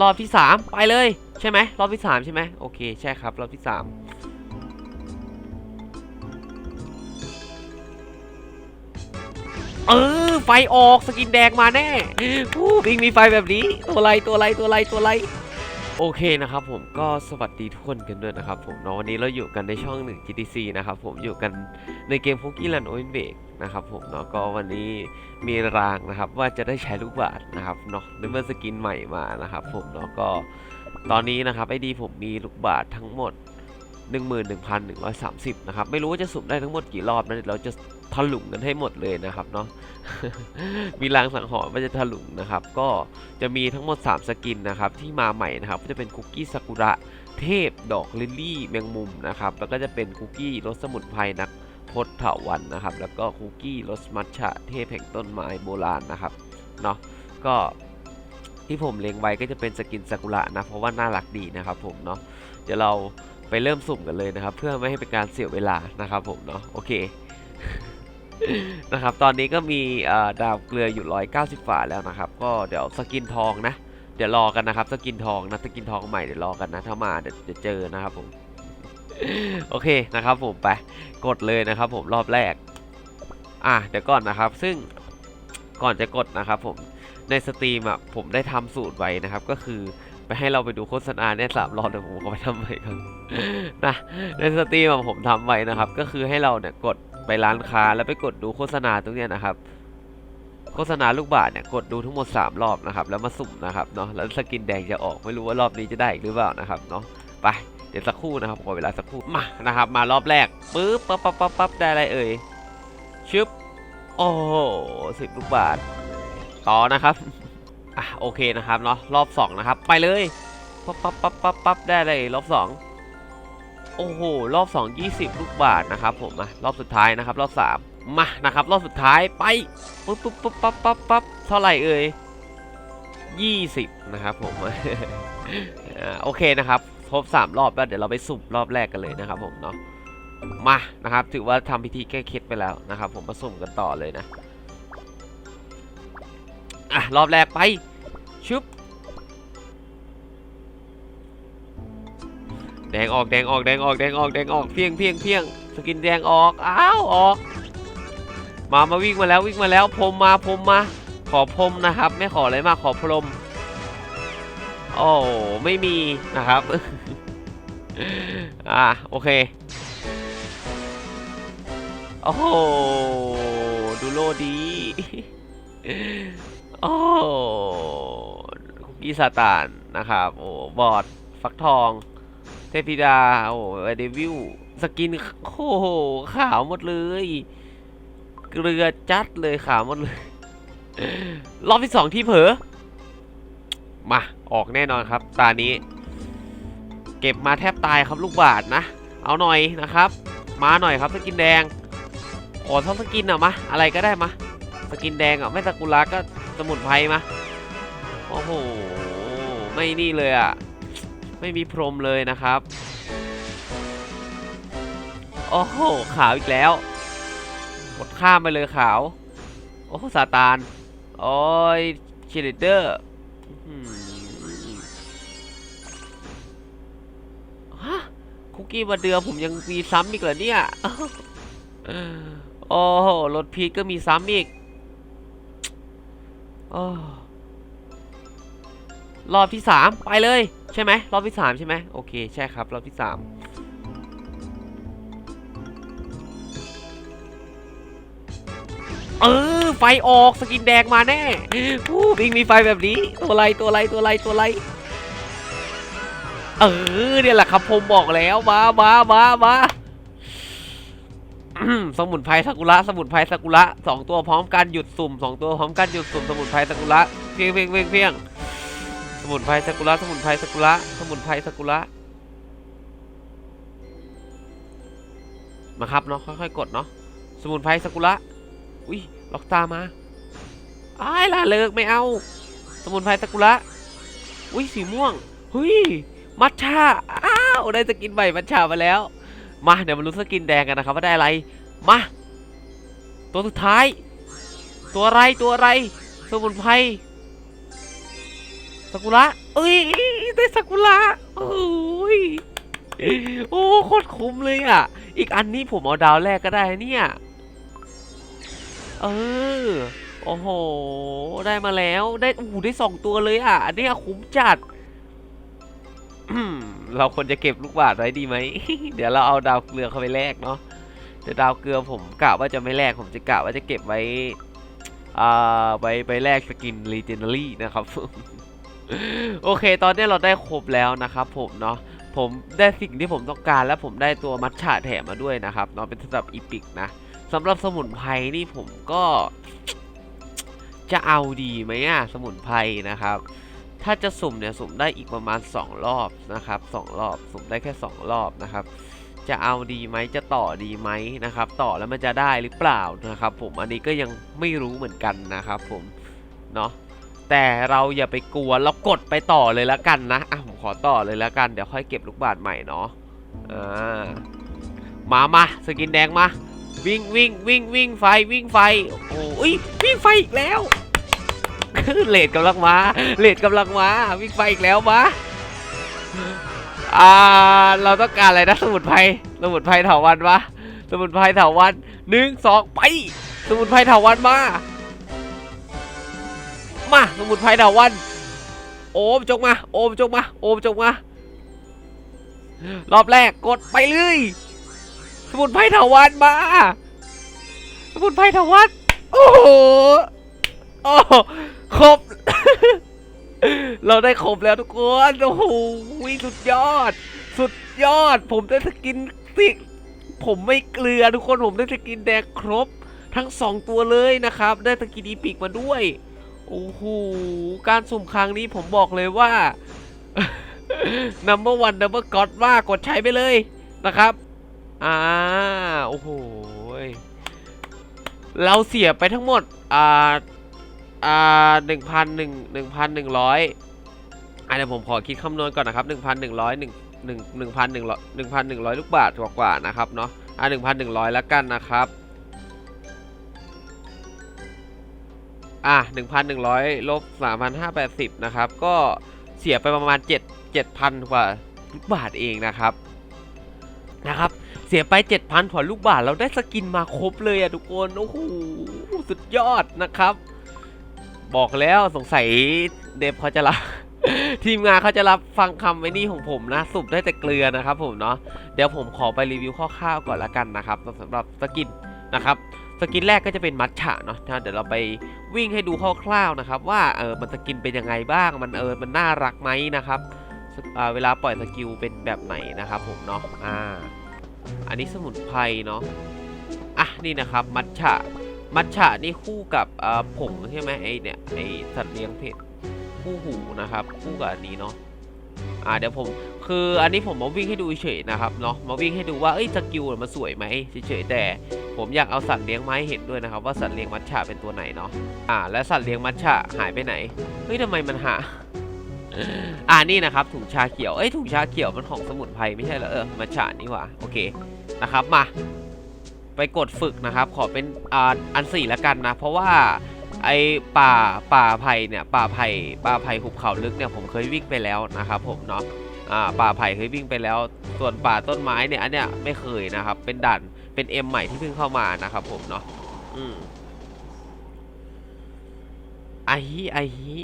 รอบที่สามไปเลย ใช่ไหมรอบที่สามใช่ไหมโอเค ใช่ครับ รอบที่สามเออ ไฟออกสกินแดงมาแน่อู้บิงมีไฟแบบนี้ ตัวไรตัวไรตัวไรตัวไรโอเคนะครับผมก็สวัสดีทุกคนกันด้วยนะครับผมเนาะวันนี้เราอยู่กันในช่องหนึ่ง GTC นะครับผมอยู่กันในเกมพ o กี้ Run Open Break น นะครับผมเนาะก็วันนี้มีรางนะครับว่าจะได้ใช้ลูกบาศนะครับเนาะในเมื่อสกินใหม่มานะครับผมเนาะก็ตอนนี้นะครับไอดีผมมีลูกบาศทั้งหมด 11,130 นะครับ ไม่รู้ว่าจะสุ่มได้ทั้งหมดกี่รอบนะเดี๋ยวเราจะถลุงกันให้หมดเลยนะครับเนาะ มีรางสังหรณ์ว่าจะถลุงนะครับ ก็จะมีทั้งหมด 3 สกินนะครับ ที่มาใหม่นะครับ ก็จะเป็นคุกกี้ซากุระ เทพ ดอกลิลลี่ แมงมุมนะครับ แล้วก็จะเป็นคุกกี้รสสมุนไพรนัก พจน์เถาวันนะครับ แล้วก็คุกกี้รสมัทฉะเทพแห่งต้นไม้โบราณนะครับเนาะก็ที่ผมเล็งไว้ก็จะเป็นสกินซากุระนะ เพราะว่าน่ารักดีนะครับผมเนาะเดี๋ยวเราไปเริ่มสุ่มกันเลยนะครับ เพื่อไม่ให้เป็นการเสียเวลานะครับผมเนาะโอเคนะครับตอนนี้ก็มีดาวเกลืออยู่ 190 ฝาแล้วนะครับ ก็เดี๋ยวสกินทองนะ เดี๋ยวรอกันนะครับ สกินทองนะสกินทองใหม่เดี๋ยวรอกันนะ ถ้ามาเดี๋ยวจะเจอนะครับผม โอเคนะครับผมไปกดเลยนะครับผมรอบแรก อะเดี๋ยวก่อนนะครับ ซึ่งก่อนจะกดนะครับผมในสตรีมอะผมได้ทำสูตรไว้นะครับ ก็คือไปให้เราไปดูโฆษณาเนี่ยสามรอบเดี๋ยวผมก็ไปทำไว้ครับนะในสตรีมผมทำไว้นะครับ ก็คือให้เราเนี่ยกดไปร้านค้าแล้วไปกดดูโฆษณาตรงเนี้ยนะครับ โฆษณาลูกบาศก์เนี่ยกดดูทั้งหมด 3 รอบนะครับ แล้วมาสุ่มนะครับเนาะแล้วสกินแดงจะออกไม่รู้ว่ารอบนี้จะได้อีกหรือเปล่านะครับเนาะไป เดี๋ยวสักครู่นะครับขอเวลาสักครู่มานะครับ มารอบแรกปึ๊บปั๊บปั๊บปั๊บปั๊บได้อะไรเอ่ยชึบโอ้โหสิบลูกบาศก์ต่อนะครับอะโอเคนะครับเนาะรอบสองนะครับ ไปเลยปั๊บปั๊บปั๊บปั๊บปั๊บได้อะไรรอบสองโอ้โหรอบ 2 20 ลูกบาทนะครับผมมารอบสุดท้ายนะครับ รอบ 3 มานะครับ รอบสุดท้ายไปปุ๊บปุ๊บปุ๊บปั๊บปั๊บปั๊บเท่าไหร่เอ่ย20 นะครับผมอ่าโอเคนะครับ ครบ 3 รอบแล้วเดี๋ยวเราไปสุ่มรอบแรกกันเลยนะครับผมเนาะมานะครับ ถือว่าทำพิธีแก้เคล็ดไปแล้วนะครับ ผมมาสุ่มกันต่อเลยนะอะรอบแรกไปชุบแดงออกแดงออกแดงออกแดงออกแดงออกเพียงเพียงเพียงสกินแดงออกอ้าวออก มามาวิ่งมาแล้ววิ่งมาแล้วพรมมาพรมมา ขอพรมนะครับ ไม่ขออะไรมากขอพรม โอ้ไม่มีนะครับ อ่าโอเค โอ้โหดูโลดีโอ้คุกกี้ซาตานนะครับ โอ้บอดฟักทอง เทพธิดา โอ้เดวิลสกินโอ้โหขาวหมดเลย เกลือจัดเลยขาวหมดเลย รอบที่สองที่เผลอมา ออกแน่นอนครับตานี้ เก็บมาแทบตายครับลูกบาทนะ เอาหน่อยนะครับ มาหน่อยครับสกินแดง ขอทั้งสกินอะมาอะไรก็ได้มาสกินแดงอะไม่สกุระก็สมุนไพรมาโอ้โหไม่นี่เลยอะไม่มีพรมเลยนะครับ โอ้โห ขาวอีกแล้ว กดข้ามไปเลยขาว โอ้โหซาตาน โอ้ยเชลิเดอร์ กี้มาเดือผมยังมีซ้ำอีกเหรอเนี่ย โอ้โหรถพีทก็มีซ้ำอีกอรอบที่สามไปเลย ใช่ไหมรอบที่สามใช่ไหมโอเค ใช่ครับ รอบที่สามเออ ไฟออกสกินแดงมาแน่อู้บิงมีไฟแบบนี้ ตัวไรตัวไรตัวไรตัวไร เออเนี่ยแหละครับผมบอกแล้วมามามามาสมุนไพรซากุระสมุนไพรซากุระสองตัวพร้อมกันหยุดสุ่มสองตัวพร้อมกันหยุดสุ่มสมุนไพรซากุระเพียงเพียงเพียงเพียงสมุนไพรซากุระสมุนไพรซากุระสมุนไพรซากุระมาครับเนาะค่อยๆกดเนาะสมุนไพรซากุระอุ้ยล็อกตามาอ้ายล่ะเลิกไม่เอา สมุนไพรซากุระอุ้ยสีม่วงเฮ้ย มัทฉะอ้าวได้สกินใหม่มัทฉะมาแล้ว มาเดี๋ยวมาลุ้นสกินแดงกันนะครับว่าได้อะไร มา ตัวสุดท้าย ตัวอะไรตัวอะไรสมุนไพรซากุระเอ้ยได้ซากุระโอ้ยโอ้โคตรคุ้มเลยอะ อีกอันนี้ผมเอาดาวแรกก็ได้เนี่ยเออโอ้โห ได้มาแล้ว ได้ อู้ได้สองตัวเลยอะ อันนี้คุ้มจัด เราควรจะเก็บลูกบาศไว้ดีไหม เดี๋ยวเราเอาดาวเกลือเข้าไปแลกเนาะเดี๋ยวดาวเกลือผมกะว่าจะไม่แลกผมจะกะว่าจะเก็บไว้อ่าไว้ไปแลกสกิน Legendary นะครับ โอเค ตอนนี้เราได้ครบแล้วนะครับผมเนาะผมได้สิ่งที่ผมต้องการและผมได้ตัวมัทฉะแถมมาด้วยนะครับเนาะเป็นสำหรับอีพิกนะสำหรับสมุนไพรนี่ผมก็ จะเอาดีไหมอะสมุนไพรนะครับ ถ้าจะสุ่มเนี่ยสุ่มได้อีกประมาณ 2 รอบนะครับ2รอบสุ่มได้แค่ 2 รอบนะครับ จะเอาดีไหมจะต่อดีไหมนะครับ ต่อแล้วมันจะได้หรือเปล่านะครับ ผมอันนี้ก็ยังไม่รู้เหมือนกันนะครับผมเนาะแต่เราอย่าไปกลัวเรากดไปต่อเลยแล้วกันนะอะผมขอต่อเลยแล้วกันเดี๋ยวค่อยเก็บลูกบาศก์ใหม่เนาะอ่ามามาสกินแดงมา วิ่งวิ่งวิ่งวิ่งไฟวิ่งไฟโอ้ยวิ่งไฟอีกแล้ว เลดกำลังมาเลดกำลังมาวิ่งไฟอีกแล้วมาอ่าเราต้องการอะไรนะสมุนไพรสมุนไพรเถาวันวะสมุนไพรเถาวันหนึ่งสองไปสมุนไพรเถาวันมามาสมุนไพรเถาวันโอมจงมาโอมจงมาโอมจงมารอบแรกกดไปเลยสมุนไพรเถาวันมาสมุนไพรเถาวันโอ้โหโอ้โห ครบ เราได้ครบแล้วทุกคนโอ้โหสุดยอด สุดยอด ผมได้สกินสิผมไม่เกลือทุกคนผมได้สกินแดงครบ ทั้งสองตัวเลยนะครับ ได้สกินอีพิกมาด้วยโอ้โหการสุ่มครั้งนี้ผมบอกเลยว่า number one number god มากกดใช้ไปเลยนะครับอ่าโอ้โหเราเสียไปทั้งหมดอ่า อ่าหนึ่งพันหนึ่งหนึ่งพันหนึ่งร้อยอะเดี๋ยวผมขอคิดคำนวณก่อนนะครับหนึ่งพันหนึ่งร้อยหนึ่งหนึ่งหนึ่งพันหนึ่งร้อยหนึ่งพันหนึ่งร้อยลูกบาทกว่าๆนะครับเนาะอ่าหนึ่งพันหนึ่งร้อยแล้วกันนะครับอะหนึ่งพันหนึ่งร้อยลบสามพันห้าแปดสิบนะครับ ก็เสียไปประมาณเจ็ดเจ็ดพันกว่าลูกบาทเองนะครับนะครับเสียไป 7,000กว่าลูกบาทเราได้สกินมาครบเลยอะทุกคน โอ้โห สุดยอดนะครับ บอกแล้วสงสัยเดฟเขาจะรับ ทีมงานเขาจะรับฟังคำไว้นี่ของผมนะสุบได้แต่เกลือนะครับผมเนาะเดี๋ยวผมขอไปรีวิวคร่าวๆก่อนละกันนะครับสำหรับสกินนะครับสกินแรกก็จะเป็นมัทฉะเนาะเดี๋ยวเราไปวิ่งให้ดูคร่าวๆนะครับ ว่าเออมันสกินเป็นยังไงบ้างมันเออมันน่ารักไหมนะครับเวลาปล่อยสกิลเป็นแบบไหนนะครับผมเนาะอ่าอันนี้สมุนไพรเนาะอะนี่นะครับมัทฉะ มัทฉะนี่คู่กับผงใช่ไหมไอเนี่ยไอสัตว์เลี้ยงเพศคู่หูนะครับ คู่กับอันนี้เนาะอ่าเดี๋ยวผมคืออันนี้ผมมาวิ่งให้ดูเฉยนะครับเนาะมาวิ่งให้ดูว่าเอ้ยสกิลมันสวยไหมเฉยๆแต่ผมอยากเอาสัตว์เลี้ยงมาให้เห็นด้วยนะครับ ว่าสัตว์เลี้ยงมัทฉะเป็นตัวไหนเนาะอ่า และสัตว์เลี้ยงมัทฉะหายไปไหนเฮ้ยทำไมมันหาอ่านี่นะครับถุงชาเขียวเอ้ยถุงชาเขียวมันของสมุนไพรไม่ใช่เหรอเออมัทฉะนี่หว่าโอเคนะครับมา ไปกดฝึกนะครับ ขอเป็นอ่าอันสี่แล้วกันนะ เพราะว่าไอป่าป่าไผ่เนี่ยป่าไผ่ป่าไผ่หุบเขาลึกเนี่ยผมเคยวิ่งไปแล้วนะครับผมเนาะอ่าป่าไผ่เคยวิ่งไปแล้ว ส่วนป่าต้นไม้เนี่ยอันเนี้ยไม่เคยนะครับ เป็นด่านเป็นเอ็มใหม่ที่เพิ่งเข้ามานะครับผมเนาะอืมไอฮีไอฮี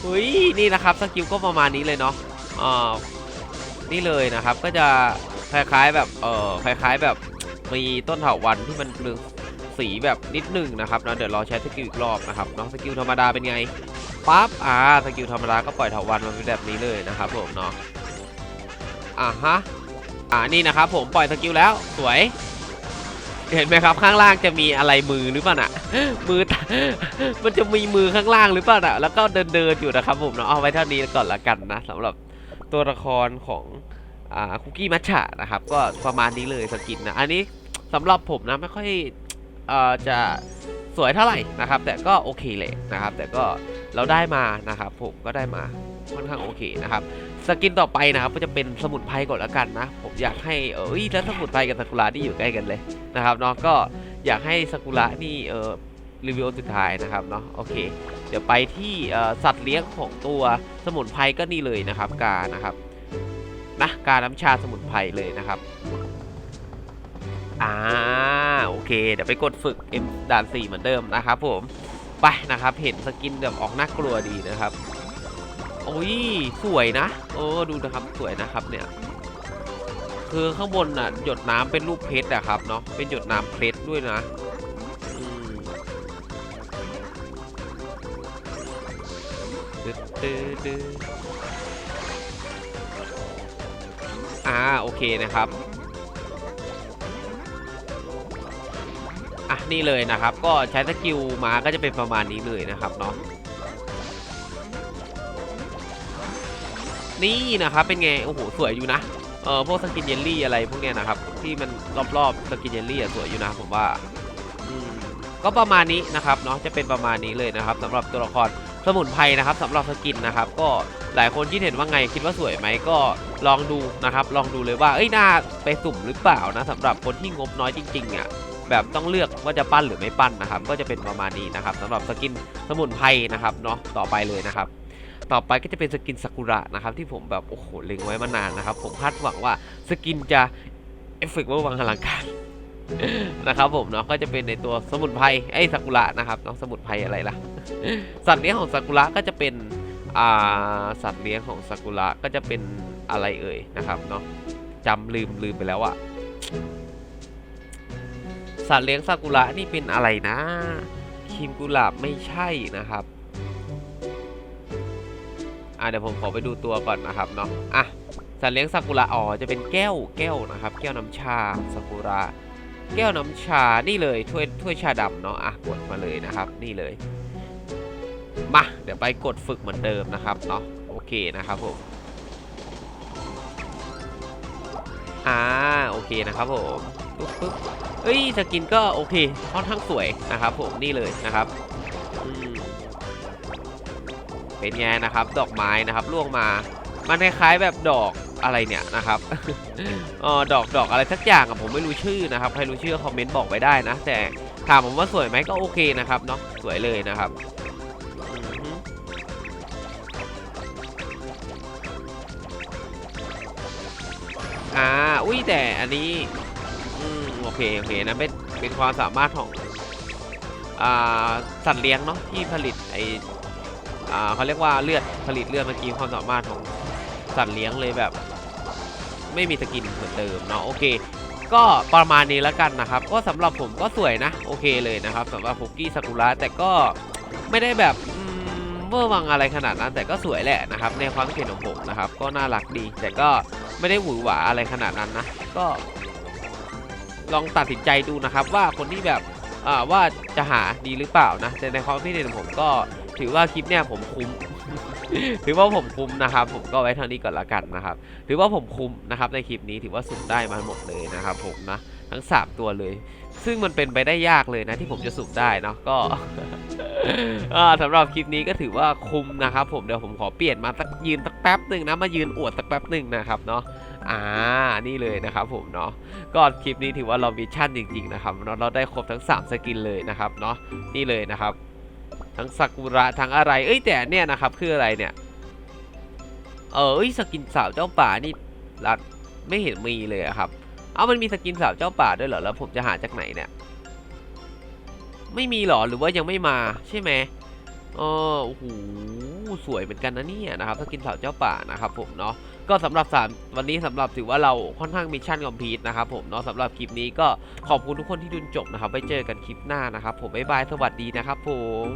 เฮ้ยนี่นะครับสกิลก็ประมาณนี้เลยเนาะอ่านี่เลยนะครับก็จะ คล้ายๆแบบเออคล้าย ๆแบบมีต้นเถาวันที่มันเรืองสีแบบนิดหนึงนะครับนาะเดี๋ยวรอใช้สกิลอีกรอบนะครับเนาะสกิลธรรมดาเป็นไงปั๊บอ่าสกิลธรรมดาก็ปล่อยเถาวันมาเป็นแบบนี้เลยนะครับผมเนาะอ่าฮะอ่านี่นะครับผมปล่อยสกิลแล้วสวยเห็นไหมครับข้างล่างจะมีอะไรมือหรือเปล่าน่ะมือมันจะมีมือข้างล่างหรือเปล่าน่ะแล้วก็เดินเดินๆอยู่นะครับผมเนาะเอาไว้เท่านี้ก่อนละกันนะสำหรับตัวละครของ คุกกี้มัทฉะนะครับ ก็ประมาณนี้เลยสกินนะ อันนี้สำหรับผมนะไม่ค่อยอจะสวยเท่าไหร่นะครับ แต่ก็โอเคเลยนะครับ แต่ก็เราได้มานะครับ ผมก็ได้มาค่อนข้างโอเคนะครับสกินต่อไปนะครับก็จะเป็นสมุนไพรก่อนละกันนะ ผมอยากให้เอยแล้วสมุนไพรกับซากุระนี่อยู่ใกล้กันเลยนะครับเนาะก็อยากให้ซากุระนี่เออรีวิวสุดท้ายนะครับเนาะโอเค เดี๋ยวไปที่สัตว์เลี้ยงของตัวสมุนไพรก็นี่เลยนะครับกานะครับ นะกาน้ำชาสมุนไพรเลยนะครับอ่าโอเค เดี๋ยวไปกดฝึก M ด่าน 4 เหมือนเดิมนะครับผม ไปนะครับ เห็นสกินแบบออกน่ากลัวดีนะครับ โอ้ย สวยนะ โอ้ดูนะครับสวยนะครับเนี่ย คือข้างบนน่ะ หยดน้ำเป็นรูปเพชรอะครับเนาะเป็นหยดน้ำเพชรด้วยนะอืมตึ๊ดตึ๊ดตึ๊ด อ่าโอเคนะครับอะนี่เลยนะครับ ก็ใช้สกิลมาก็จะเป็นประมาณนี้เลยนะครับเนาะนี่นะครับเป็นไงโอ้โหสวยอยู่นะเออพวกสกินเยลลี่อะไรพวกเนี้ยนะครับ ที่มันรอบๆสกินเยลลี่อะสวยอยู่นะผมว่าอืมก็ประมาณนี้นะครับเนาะจะเป็นประมาณนี้เลยนะครับสำหรับตัวละครสมุนไพรนะครับสำหรับสกินนะครับ ก็หลายคนคิดเห็นว่าไงคิดว่าสวยไหมก็ ลองดูนะครับ ลองดูเลยว่าเอ้ยน่าไปสุ่มหรือเปล่านะสำหรับคนที่งบน้อยจริงๆอะแบบต้องเลือกว่าจะปั้นหรือไม่ปั้นนะครับ ก็จะเป็นประมาณนี้นะครับสำหรับสกินสมุนไพรนะครับเนาะต่อไปเลยนะครับต่อไปก็จะเป็นสกินซากุระนะครับที่ผมแบบโอ้โหเล็งไว้มานานนะครับ ผมคาดหวังว่าสกินจะเอฟเฟกต์วอร์วังอลังการนะครับผมเนาะก็จะเป็นในตัวสมุนไพรไอ้ซากุระนะครับน้องสมุนไพรอะไรล่ะสัตว์เลี้ยงของซากุระก็จะเป็นอ่าสัตว์เลี้ยงของซากุระก็จะเป็น อะไรเอ่ยนะครับเนาะจำลืมลืมไปแล้วอะสัตว์เลี้ยงซากุระนี่เป็นอะไรนะครีมกุหลาบไม่ใช่นะครับอะเดี๋ยวผมขอไปดูตัวก่อนนะครับเนาะอะสัตว์เลี้ยงซากุระอ๋อจะเป็นแก้วแก้วนะครับ แก้วน้ำชาซากุระแก้วน้ำชานี่เลยถ้วยถ้วยชาดำเนาะอะกดมาเลยนะครับ นี่เลยมาเดี๋ยวไปกดฝึกเหมือนเดิมนะครับเนาะโอเคนะครับผม อ่าโอเคนะครับผมปึ๊บปึ๊บเอ้ยสกินก็โอเคค่อนข้างสวยนะครับผมนี่เลยนะครับเป็นไงนะครับ ดอกไม้นะครับล่วงมา มันคล้ายๆแบบดอกอะไรเนี่ยนะครับเออดอกดอกอะไรสักอย่างอะผมไม่รู้ชื่อนะครับใครรู้ชื่อคอมเมนต์บอกไว้ได้นะ แต่ถามผมว่าสวยไหมก็โอเคนะครับเนาะสวยเลยนะครับ อ่าอุ้ยแต่อันนี้อืมโอเคโอเคนะเป็นเป็นความสามารถของอ่าสัตว์เลี้ยงเนาะที่ผลิตไออ่าเขาเรียกว่าเลือดผลิตเลือดเมื่อกี้ความสามารถของสัตว์เลี้ยงเลยแบบ ไม่มีสกินเหมือนเดิมเนาะโอเค ก็ประมาณนี้แล้วกันนะครับ ก็สำหรับผมก็สวยนะโอเคเลยนะครับสำหรับฟุกกี้ซากุระแต่ก็ไม่ได้แบบอืมเวอร์วังอะไรขนาดนั้นแต่ก็สวยแหละนะครับ ในความคิดเห็นของผมนะครับ ก็น่ารักดีแต่ก็ ไม่ได้หวือหวาอะไรขนาดนั้นนะ ก็ ลองตัดสินใจดูนะครับ ว่าคนที่แบบว่าจะหาดีหรือเปล่านะแต่ในความคิดเห็นของผมก็ถือว่าคลิปเนี่ยผมคุ้ม ถือว่าผมคุ้มนะครับ ผมก็ไว้เท่านี้ก่อนละกันนะครับ ถือว่าผมคุ้มนะครับในคลิปนี้ถือว่าสุ่มได้มาหมดเลยนะครับผมนะ ทั้ง 3 ตัวเลย ซึ่งมันเป็นไปได้ยากเลยนะที่ผมจะสุ่มได้เนาะก็สำหรับคลิปนี้ก็ถือว่าคุ้มนะครับผมเดี๋ยวผมขอเปลี่ยนมาสักยืนสักแป๊บหนึ่งนะมายืนอวดสักแป๊บหนึ่งนะครับเนาะอ่า นี่เลยนะครับผมเนาะ ก็คลิปนี้ถือว่าเรามิชชั่นจริงๆนะครับเนาะ เราได้ครบทั้ง 3 สกินเลยนะครับเนาะ นี่เลยนะครับ ทั้งซากุระทั้งอะไร เอ้ยแต่เนี่ยนะครับคืออะไรเนี่ย เออสกินสาวเจ้าป่านี่รัดไม่เห็นมีเลยครับ เอามันมีสกินสาวเจ้าป่าด้วยเหรอ แล้วผมจะหาจากไหนเนี่ย ไม่มีหรอ หรือว่ายังไม่มาใช่ไหมเออโอ้โห สวยเหมือนกันนะนี่นะครับสกินสาวเจ้าป่านะครับผมเนาะ ก็สำหรับ3วันนี้สำหรับถือว่าเราค่อนข้างมิชชั่นคอมพีทนะครับผมเนาะสำหรับคลิปนี้ก็ขอบคุณทุกคนที่ดูจบนะครับไว้เจอกันคลิปหน้านะครับผม บ๊ายบาย สวัสดีนะครับผม